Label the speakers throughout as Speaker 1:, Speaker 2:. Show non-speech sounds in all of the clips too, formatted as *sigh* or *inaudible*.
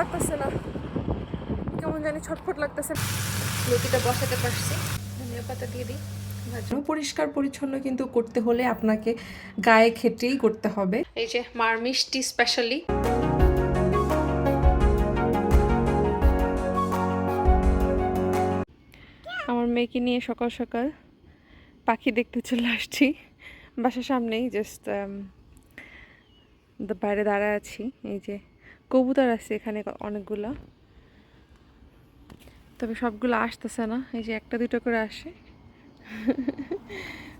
Speaker 1: লাগতেছে না। কেমন জানি ছটফট লাগতেছে। লতিটা বসাতে পারছি। ধনিয়া পাতা দিয়ে দিই
Speaker 2: পরিষ্কার পরিচ্ছন্ন কিন্তু করতে হলে আপনাকে গায়ে খেটেই করতে হবে।
Speaker 1: এই যে মার মিষ্টি স্পেশালি আমার মেয়েকে নিয়ে সকাল সকাল পাখি দেখতে চলে আসছি। বাসার সামনেই জাস্ট বাইরে দাঁড়ায় আছি এই যে কবুতর আছে এখানে অনেকগুলো। তবে সবগুলো আসতেছে না, এই যে একটা দুটো করে আসে।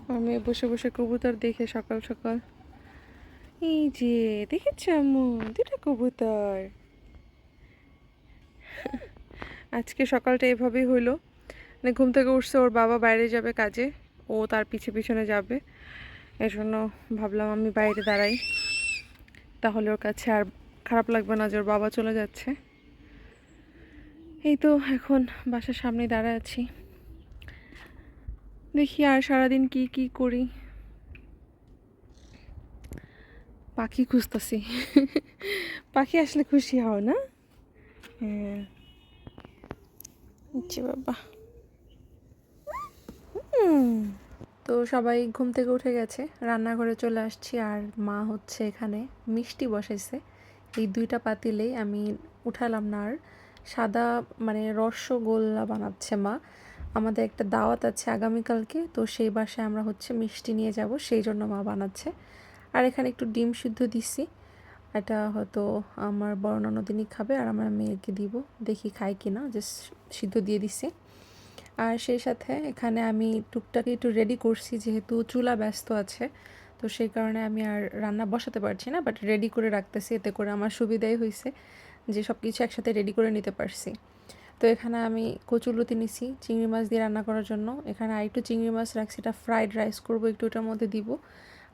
Speaker 1: আমি বসে বসে কবুতর দেখে সকাল সকাল। এই যে, দেখেছ আম্মু? দুটা কবুতর। আজকে সকালটা এভাবেই হইল। মানে ঘুম থেকে উঠছে, ওর বাবা বাইরে যাবে কাজে, ও তার পিছে পিছনে যাবে। এর জন্য ভাবলাম আমি বাইরে দাঁড়াই। তাহলে ওর কাছে আর খারাপ লাগবে না যে ওর বাবা চলে যাচ্ছে। এই তো এখন বাসার সামনে দাঁড়ায় আছি। দেখি আর সারাদিন কি কি করি। পাখি খুঁজতেছি। পাখি আসলে খুশি হও না? হ্যাঁ। বাবা। তো সবাই ঘুম থেকে উঠে গেছে, রান্নাঘরে চলে আসছি আর মা হচ্ছে এখানে, মিষ্টি বসাইছে। এই দুইটা পাতিলেই আমি উঠালাম না আর। সাদা মানে রসগোল্লা বানাচ্ছে মা। আমাদের একটা দাওয়াত আছে আগামীকালকে, তো সেই বাসায় আমরা হচ্ছে মিষ্টি নিয়ে যাব, সেই জন্য মা বানাচ্ছে। আর এখানে একটু ডিম সিদ্ধ দিছি। এটা হয়তো আমার বড় ননদিনী খাবে আর আমার মেয়েকে দিব, দেখি খাই কি না জাস্ট সিদ্ধ দিয়ে দিছি। আর সেই সাথে এখানে আমি টুকটাকে একটু রেডি করছি, যেহেতু চুলা ব্যস্ত আছে তো সেই কারণে আমি আর রান্না বসাতে পারছি না বাট রেডি করে রাখতেছি, এতে করে আমার সুবিধাই হয়েছে যে সব কিছু একসাথে রেডি করে নিতে পারছি। তো এখানে আমি কচুলতি নিছি, চিংড়ি মাছ দিয়ে রান্না করার জন্য। এখানে আর একটু চিংড়ি মাছ রাখছি, এটা ফ্রাইড রাইস করব, একটু ওটার মধ্যে দিব।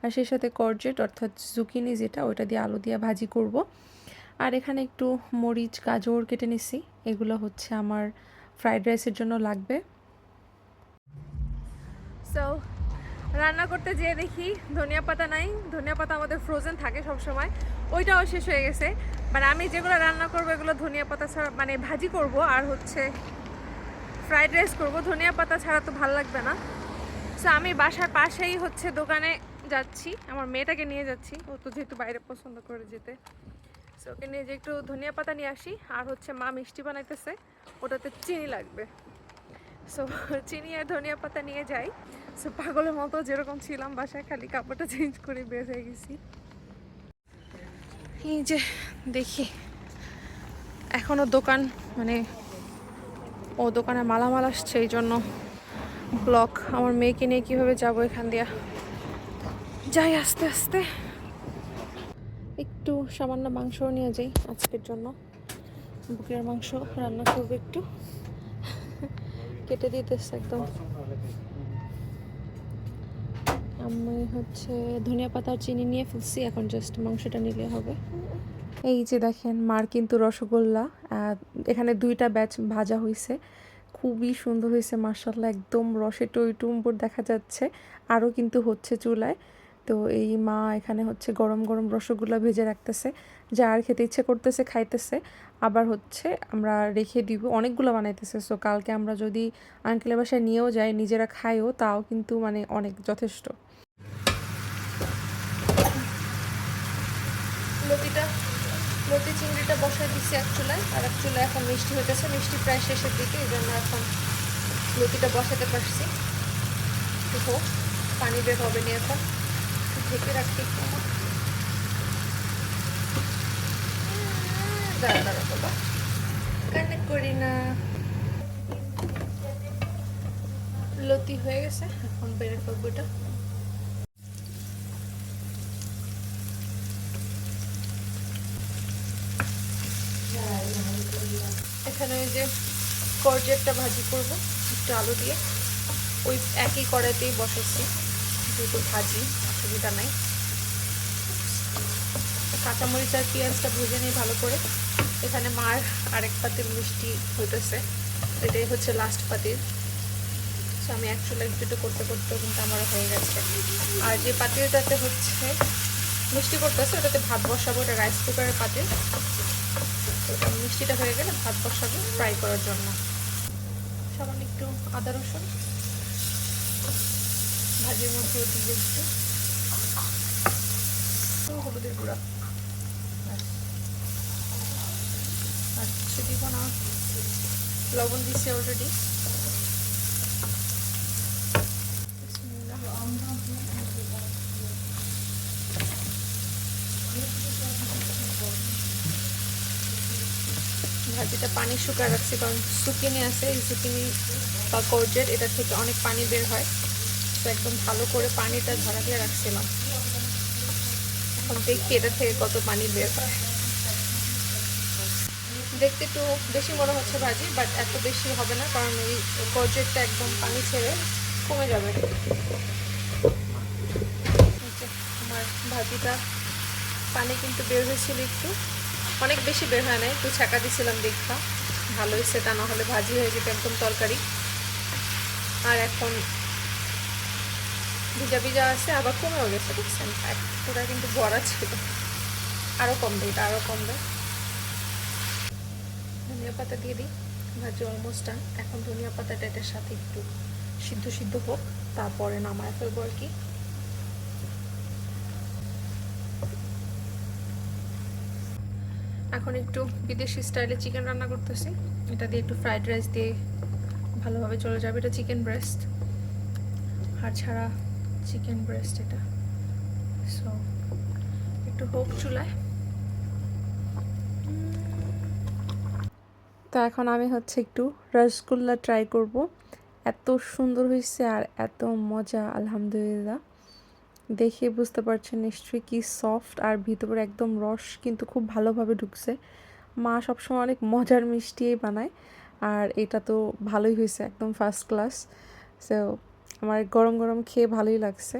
Speaker 1: আর সেই সাথে করজেট অর্থাৎ জুকিনি যেটা, ওটা দিয়ে আলু দিয়ে ভাজি করব। আর এখানে একটু মরিচ, গাজর কেটে নিছি, এগুলো হচ্ছে আমার ফ্রাইড রাইসের জন্য লাগবে। সো রান্না করতে যেয়ে দেখি ধনিয়া পাতা নাই। ধনিয়া পাতা আমাদের ফ্রোজেন থাকে সব সময় ওইটাও শেষ হয়ে গেছে। মানে আমি যেগুলো রান্না করব, এগুলো ধনিয়া পাতা ছাড়া মানে ভাজি করব আর হচ্ছে ফ্রাইড রাইস করব। ধনিয়া পাতা ছাড়া তো ভালো লাগবে না। সো আমি বাসার পাশেই হচ্ছে দোকানে যাচ্ছি। আমার মেয়েটাকে নিয়ে যাচ্ছি। ও তো যেহেতু বাইরে পছন্দ করে যেতে। সো ওকে নিয়ে যে একটু ধনিয়া পাতা নিয়ে আসি। আর হচ্ছে মা মিষ্টি বানাইতেছে। ওটাতে চিনি লাগবে। সো *laughs* চিনি আর ধনিয়া পাতা নিয়ে যাই। সো পাগলের মতো যেরকম ছিলাম, বাসায় খালি কাপড়টা চেঞ্জ করে বের হয়ে গেছি। এই যে, দেখি। এখনও দোকান মানে ও দোকানে মালামাল আসছে, এই জন্য ব্লক আমার মেয়েকে নিয়ে কীভাবে যাব এখান দিয়া? যাই, আস্তে আস্তে। একটু সামান্য মাংসও নিয়ে যাই আজকের জন্য। বুকের মাংস রান্না করব একটু। কেটে দিতেছে একদম। আমি হচ্ছে ধনিয়া পাতা আর চিনি নিয়ে ফেলছি, এখন জাস্ট মাংসটা নিলে হবে। এই যে দেখেন মার কিন্তু রসগোল্লা এখানে দুইটা ব্যাচ ভাজা হয়েছে খুবই সুন্দর হয়েছে মার্শাল্লাহ একদম রসে টইটুম্বুর দেখা যাচ্ছে, আরও কিন্তু হচ্ছে চুলায়। তো এই মা এখানে হচ্ছে গরম গরম রসগোল্লা ভেজে রাখতেছে, যার খেতে ইচ্ছে করতেছে, খাইতেছে। আবার হচ্ছে আমরা রেখে দিব। অনেকগুলো বানাইতেছে। সো কালকে আমরা যদি আঙ্কেলের বাসায় নিয়েও যাই, নিজেরা খাইও তাও কিন্তু মানে অনেক যথেষ্ট। লতিটা, লতি চিংড়িটা বসাই দিচ্ছি এক চুলায়। আর এক চুলায় এখন মিষ্টি হইতেছে। মিষ্টি প্রায় শেষের দিকে, এই জন্য এখন লতিটা বসাতে পারছি। হোক, পানি বের হবে নি এখন। ঢেকে রাখি একটু। লতি হয়ে গেছে, এখন এটা। এখানে ওই যে করজেটটা ভাজি করব, একটু আলু দিয়ে। ওই একই কড়াইতেই বসাচ্ছি যেহেতু ভাজি, অসুবিধা নাই। কাঁচামরিচ আর পেঁয়াজটা ভেজে নিই ভালো করে। এখানে মার আরেক পাতির মিষ্টি হইতেছে। এটাই হচ্ছে লাস্ট পাতির সো আমি অ্যাকচুয়ালি একটু করতে করতে কিন্তু আমার হয়ে গেছে। আর যে পাতিলটাতে হচ্ছে মিষ্টি করতেছে, ওটাতে ভাত বসাবো, ওটা রাইস কুকারের পাতিল। মিষ্টিটা হয়ে গেলে ভাত বসাবো ফ্রাই করার জন্য। সামান্য একটু আদা রসুন। ভাজির মধ্যে দিয়ে একটু। একটু হলুদের গুঁড়া। আর দিব না। লবণ দিচ্ছে অলরেডি ভাজিটা পানি শুকায় রাখছি, কারণ সুকিনি আছে এই সুকিনি বা কর্জেট এটা থেকে অনেক পানি বের হয়। তো একদম ভালো করে পানিটা ঝরাকে রাখছিলাম। এখন দেখি এটা থেকে কত পানি বের হয়। দেখতে একটু বেশি মনে হচ্ছে ভাজি বাট এত বেশি হবে না, কারণ এই কর্জেটটা একদম পানি ছেড়ে কমে যাবে। আমার ভাজিটা পানি কিন্তু বের হয়েছিল একটু। অনেক বেশি বের হয় না একটু ছ্যাঁকা দিছিলাম দেখা ভালোই সেটা তা হলে ভাজি হয়ে যেত একদম তরকারি। আর এখন ভিজা ভিজা আছে, আবার কমেও গেছে এক পুরা কিন্তু বড়া ছিল। আরও কমবে, এটা আরও কমবে। ধনিয়া পাতা দিয়ে দিই। ভাজি অলমোস্ট ডান এখন ধনিয়া পাতাটা এটার সাথে একটু সিদ্ধ সিদ্ধ হোক, তারপরে নামায় ফেলব আর কি। এখন একটু বিদেশি স্টাইলে চিকেন রান্না করতেছি। এটা দিয়ে একটু ফ্রাইড রাইস দিয়ে ভালোভাবে চলে যাবে এটা চিকেন ব্রেস্ট আর ছাড়া চিকেন ব্রেস্ট এটা। সো একটু হোক চুলায়। তো এখন আমি হচ্ছে একটু রসগোল্লা ট্রাই করব। এত সুন্দর হয়েছে আর এত মজা, আলহামদুলিল্লাহ। দেখে বুঝতে পারছেন নিশ্চয়ই কি সফট আর ভিতরে একদম রস কিন্তু খুব ভালোভাবে ঢুকছে। মা সবসময় অনেক মজার মিষ্টিই বানায় আর এটা তো ভালোই হয়েছে, একদম ফার্স্ট ক্লাস সো আমার গরম গরম খেয়ে ভালোই লাগছে।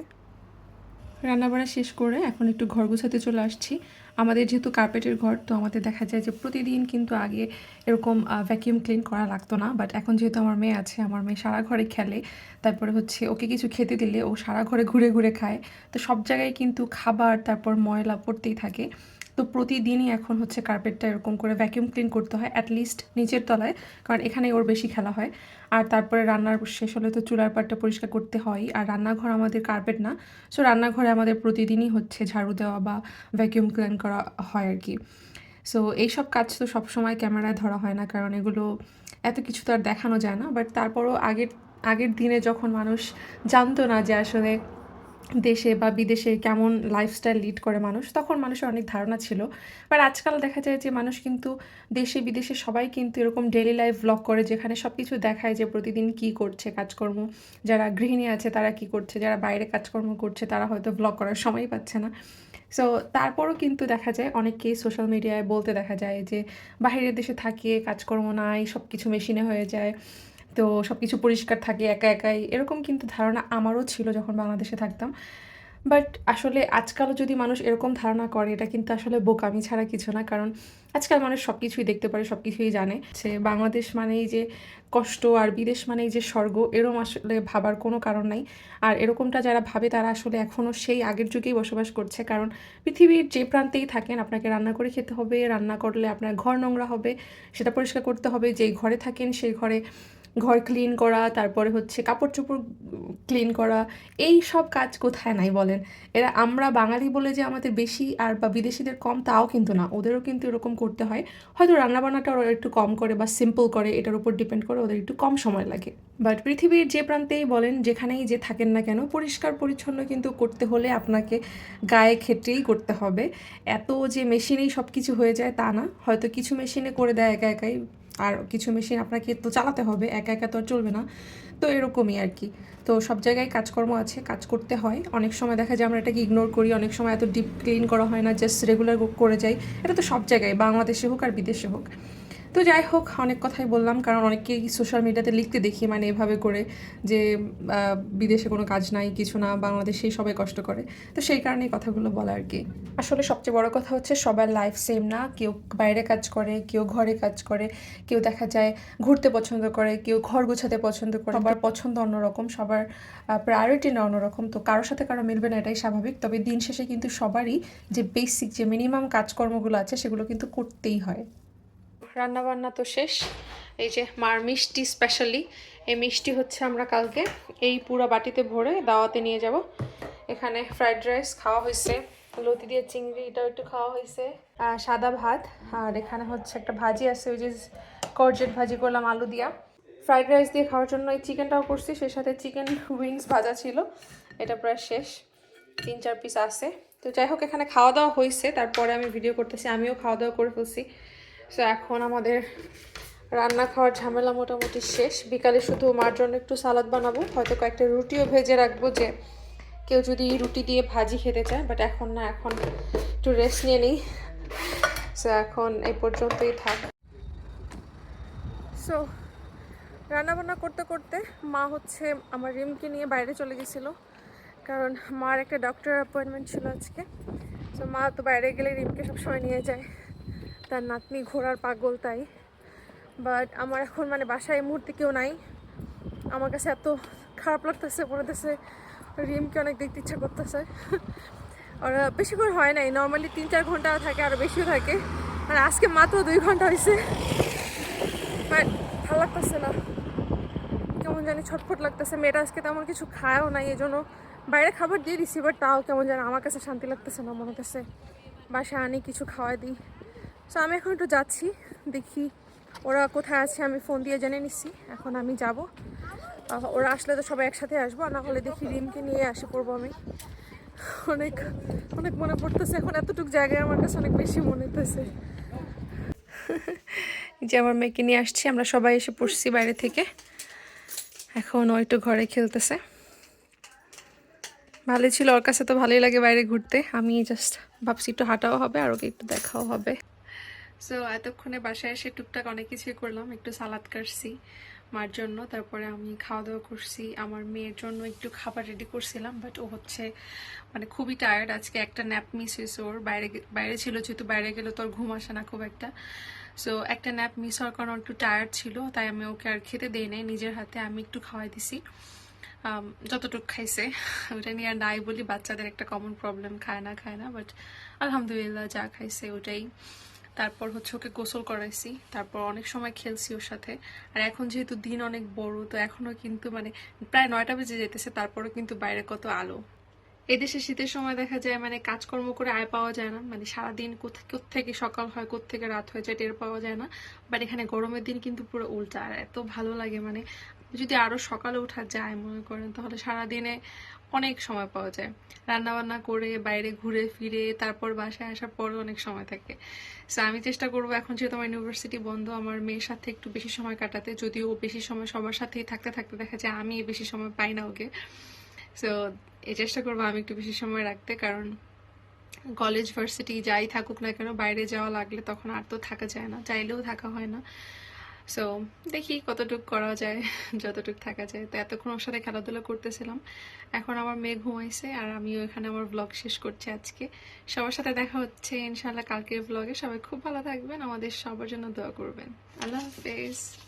Speaker 1: রান্নাবাড়া শেষ করে এখন একটু ঘর গুছাতে চলে আসছি। আমাদের যেহেতু কার্পেটের ঘর, তো আমাদের দেখা যায় যে প্রতিদিন কিন্তু আগে এরকম ভ্যাকিউম ক্লিন করা লাগতো না। বাট এখন যেহেতু আমার মেয়ে আছে, আমার মেয়ে সারা ঘরে খেলে। তারপরে হচ্ছে ওকে কিছু খেতে দিলে ও সারা ঘরে ঘুরে ঘুরে খায়। তো সব জায়গায় কিন্তু খাবার, তারপর ময়লা পড়তেই থাকে। তো প্রতিদিনই এখন হচ্ছে কার্পেটটা এরকম করে ভ্যাকিউম ক্লিন করতে হয় অ্যাটলিস্ট নিচের তলায়, কারণ এখানেই ওর বেশি খেলা হয়। আর তারপরে রান্নার শেষ হলে তো চুলার পাটটা পরিষ্কার করতে হয়, আর রান্নাঘর আমাদের কার্পেট না। সো রান্নাঘরে আমাদের প্রতিদিনই হচ্ছে ঝাড়ু দেওয়া বা ভ্যাকিউম ক্লিন করা হয় আর কি। সো এইসব কাজ তো সবসময় ক্যামেরায় ধরা হয় না, কারণ এগুলো এত কিছু তো আর দেখানো যায় না। বাট তারপরও আগের আগের দিনে যখন মানুষ জানতো না যে আসলে দেশে বা বিদেশে কেমন লাইফস্টাইল লিড করে মানুষ, তখন মানুষের অনেক ধারণা ছিল। বাট আজকাল দেখা যায় যে মানুষ কিন্তু দেশে, বিদেশে সবাই কিন্তু এরকম ডেলি লাইফ ব্লগ করে, যেখানে সব কিছু দেখায় যে প্রতিদিন কী করছে কাজকর্ম। যারা গৃহিণী আছে তারা কি করছে, যারা বাইরে কাজকর্ম করছে তারা হয়তো ব্লগ করার সময়ই পাচ্ছে না। সো তারপরও কিন্তু দেখা যায় অনেককেই সোশ্যাল মিডিয়ায় বলতে দেখা যায় যে বাইরের দেশে থাকে কাজকর্ম নাই সব কিছু মেশিনে হয়ে যায়। তো সব কিছু পরিষ্কার থাকে, একা একাই, এরকম কিন্তু ধারণা আমারও ছিল যখন বাংলাদেশে থাকতাম। বাট আসলে আজকালও যদি মানুষ এরকম ধারণা করে, এটা কিন্তু আসলে বোকামি ছাড়া কিছু না। কারণ আজকাল মানুষ সব কিছুই দেখতে পারে সব কিছুই জানে। সে বাংলাদেশ মানেই যে কষ্ট আর বিদেশ মানেই যে স্বর্গ, এরম আসলে ভাবার কোনো কারণ নাই। আর এরকমটা যারা ভাবে, তারা আসলে এখনও সেই আগের যুগেই বসবাস করছে। কারণ পৃথিবীর যে প্রান্তেই থাকেন, আপনাকে রান্না করে খেতে হবে, রান্না করলে আপনার ঘর নোংরা হবে, সেটা পরিষ্কার করতে হবে। যেই ঘরে থাকেন, সেই ঘরে ঘর ক্লিন করা, তারপরে হচ্ছে কাপড় চোপড় ক্লিন করা, এই সব কাজ কোথায় নাই বলেন? এরা আমরা বাঙালি বলে যে আমাদের বেশি আর বা বিদেশিদের কম তাও কিন্তু না। ওদেরও কিন্তু এরকম করতে হয়। হয়তো রান্নাবান্নাটা ওরা একটু কম করে বা সিম্পল করে, এটার উপর ডিপেন্ড করে ওদের একটু কম সময় লাগে। বাট পৃথিবীর যে প্রান্তেই বলেন, যেখানেই যে থাকেন না কেন, পরিষ্কার পরিচ্ছন্ন কিন্তু করতে হলে আপনাকে গায়ে খেটেই করতে হবে। এত যে মেশিনেই সব কিছু হয়ে যায় তা না। হয়তো কিছু মেশিনে করে দেয় একা একাই। আর কিছু মেশিন আপনাকে তো চালাতে হবে, একা একা তো আর চলবে না। তো এরকমই আর কি। তো সব জায়গায় কাজকর্ম আছে, কাজ করতে হয়। অনেক সময় দেখা যায় আমরা এটাকে ইগনোর করি, অনেক সময় এত ডিপ ক্লিন করা হয় না জাস্ট রেগুলার করে যাই। এটা তো সব জায়গায়, বাংলাদেশে হোক আর বিদেশে হোক। তো যাই হোক, অনেক কথাই বললাম, কারণ অনেকেই সোশ্যাল মিডিয়াতে লিখতে দেখি মানে এভাবে করে যে বিদেশে কোনো কাজ নাই, কিছু না বাংলাদেশেই সবাই কষ্ট করে। তো সেই কারণেই কথাগুলো বলা আর কি। আসলে সবচেয়ে বড় কথা হচ্ছে সবার লাইফ সেম না। কেউ বাইরে কাজ করে, কেউ ঘরে কাজ করে, কেউ দেখা যায় ঘুরতে পছন্দ করে, কেউ ঘর গোছাতে পছন্দ করে। সবার পছন্দ অন্যরকম, সবার প্রায়োরিটি না অন্যরকম। তো কারোর সাথে কারও মিলবে না, এটাই স্বাভাবিক। তবে দিন শেষে কিন্তু সবারই যে বেসিক যে মিনিমাম কাজকর্মগুলো আছে, সেগুলো কিন্তু করতেই হয়। রান্না বান্না তো শেষ। এই যে মার মিষ্টি স্পেশালি এই মিষ্টি হচ্ছে আমরা কালকে এই পুরো বাটিতে ভরে দাওয়াতে নিয়ে যাব। এখানে ফ্রাইড রাইস খাওয়া হয়েছে। লতি দিয়ে চিংড়ি, এটাও একটু খাওয়া হয়েছে। সাদা ভাত। আর এখানে হচ্ছে একটা ভাজি আছে, ওই যে করজেট ভাজি করলাম আলু দিয়া। ফ্রাইড রাইস দিয়ে খাওয়ার জন্য এই চিকেনটাও করছি, সেই সাথে চিকেন উইংস ভাজা ছিল। এটা প্রায় শেষ। তিন, চার পিস আছে। তো যাই হোক, এখানে খাওয়া দাওয়া হয়েছে। তারপরে আমি ভিডিও করতেছি, আমিও খাওয়া দাওয়া করে ফেলছি। সো এখন আমাদের রান্না খাওয়ার ঝামেলা মোটামুটি শেষ। বিকালে শুধু মার জন্য একটু সালাদ বানাবো, হয়তো কয়েকটা রুটিও ভেজে রাখব যে কেউ যদি রুটি দিয়ে ভাজি খেতে চায় বাট এখন না, এখন একটু রেস্ট নিয়ে নিই। সো এখন এই পর্যন্তই থাক। সো রান্নাবান্না করতে করতে মা হচ্ছে আমার রিমকে নিয়ে বাইরে চলে গেছিল, কারণ মার একটা ডক্টর অ্যাপয়েন্টমেন্ট ছিল আজকে। তো মা তো বাইরে গেলে রিমকে সবসময় নিয়ে যায়। তার নাতনি ঘোরার পাগল তাই। বাট আমার এখন মানে বাসায় মুহূর্তে কেউ নাই। আমার কাছে এত খারাপ লাগতেছে হতেছে রিমকে অনেক দেখতে ইচ্ছা করতেছে। *laughs* ওরা বেশিক্ষণ হয় নাই নর্মালি তিন চার ঘণ্টা থাকে আরও বেশিও থাকে। মানে আজকে মাত্র দুই ঘণ্টা হয়েছে বাট ভালো লাগতেছে না। কেমন জানি ছটফট লাগতেছে। মেয়েটা আজকে তেমন কিছু খায়ও নাই এই জন্য বাইরে খাবার দিয়ে দিছি বাট তাও কেমন যেন আমার কাছে শান্তি লাগতেছে না, মনে হতেছে বাসায় আনি, কিছু খাওয়াই দিই। সো আমি এখন একটু যাচ্ছি, দেখি ওরা কোথায় আছে, আমি ফোন দিয়ে জেনে নিচ্ছি। এখন আমি যাব। ওরা আসলে তো সবাই একসাথে আসব, আর না হলে দেখি রিমকে নিয়ে আসে পড়ব আমি। অনেক অনেক মনে পড়তেছে, এখন এতটুকু জায়গায় আমার কাছে অনেক বেশি মনে হতেছে যে আমার মেয়েকে নিয়ে আসছি, আমরা সবাই এসে পড়ছি বাইরে থেকে। এখন ও একটু ঘরে খেলতেছে। ভালোই ছিল, ওর কাছে তো ভালোই লাগে বাইরে ঘুরতে। আমি জাস্ট ভাবছি একটু হাঁটাও হবে, আর ওকে একটু দেখাও হবে। সো এতক্ষণে বাসায় এসে টুকটাক অনেক কিছুই করলাম। একটু সালাদ কাটছি মার জন্য, তারপরে আমি খাওয়া দাওয়া করছি। আমার মেয়ের জন্য একটু খাবার রেডি করছিলাম বাট ও হচ্ছে মানে খুবই টায়ার্ড আজকে একটা ন্যাপ মিস হয়েছে ওর। বাইরে বাইরে ছিল, যেহেতু বাইরে গেলে তোর ঘুম আসে না খুব একটা। সো একটা ন্যাপ মিস হওয়ার কারণে একটু টায়ার্ড ছিল, তাই আমি ওকে আর খেতে দেই নাই। নিজের হাতে আমি একটু খাওয়াই দিছি। যতটুক খাইছে, ওটা নিয়ে আর নাই বলি। বাচ্চাদের একটা কমন প্রবলেম খায় না খায় না বাট আলহামদুলিল্লাহ যা খাইছে ওটাই। তারপর হচ্ছে ওকে গোসল করাইছি, তারপর অনেক সময় খেলছি ওর সাথে। আর এখন যেহেতু দিন অনেক বড়, তো এখনও কিন্তু মানে প্রায় নয়টা বেজে যেতেছে তারপরও কিন্তু বাইরে কত আলো। এদেশে শীতের সময় দেখা যায় মানে কাজকর্ম করে আয় পাওয়া যায় না মানে সারাদিন কোথা থেকে সকাল হয় থেকে রাত হয়ে যায় টের পাওয়া যায় না। বাট এখানে গরমের দিন কিন্তু পুরো উল্টা, আর এত ভালো লাগে মানে যদি আরও সকালে ওঠা যায় মনে করেন, তাহলে সারাদিনে অনেক সময় পাওয়া যায়। রান্না বান্না করে বাইরে ঘুরে ফিরে তারপর বাসায় আসার পরে অনেক সময় থাকে। সো আমি চেষ্টা করব এখন যেহেতু আমার ইউনিভার্সিটি বন্ধ, আমার মেয়ের সাথে একটু বেশি সময় কাটাতে, যদিও বেশি সময় সবার সাথেই থাকতে থাকতে দেখা যায় আমি বেশি সময় পাই না ওকে। সো এই চেষ্টা করব আমি একটু বেশি সময় রাখতে, কারণ কলেজ ভার্সিটি যাই থাকুক না কেন, বাইরে যাওয়া লাগলে তখন আর তো থাকা যায় না, চাইলেও থাকা হয় না। সো দেখি কতটুক করা যায়, *laughs* যতটুক থাকা যায়। তো এতক্ষণ ওর সাথে খেলাধুলা করতেছিলাম। এখন আমার মেঘ ঘুমাইছে আর আমিও এখানে আমার ব্লগ শেষ করছি আজকে। সবার সাথে দেখা হচ্ছে ইনশাল্লাহ কালকের ব্লগে সবাই খুব ভালো থাকবেন। আমাদের সবার জন্য দোয়া করবেন। আল্লাহ হাফেজ।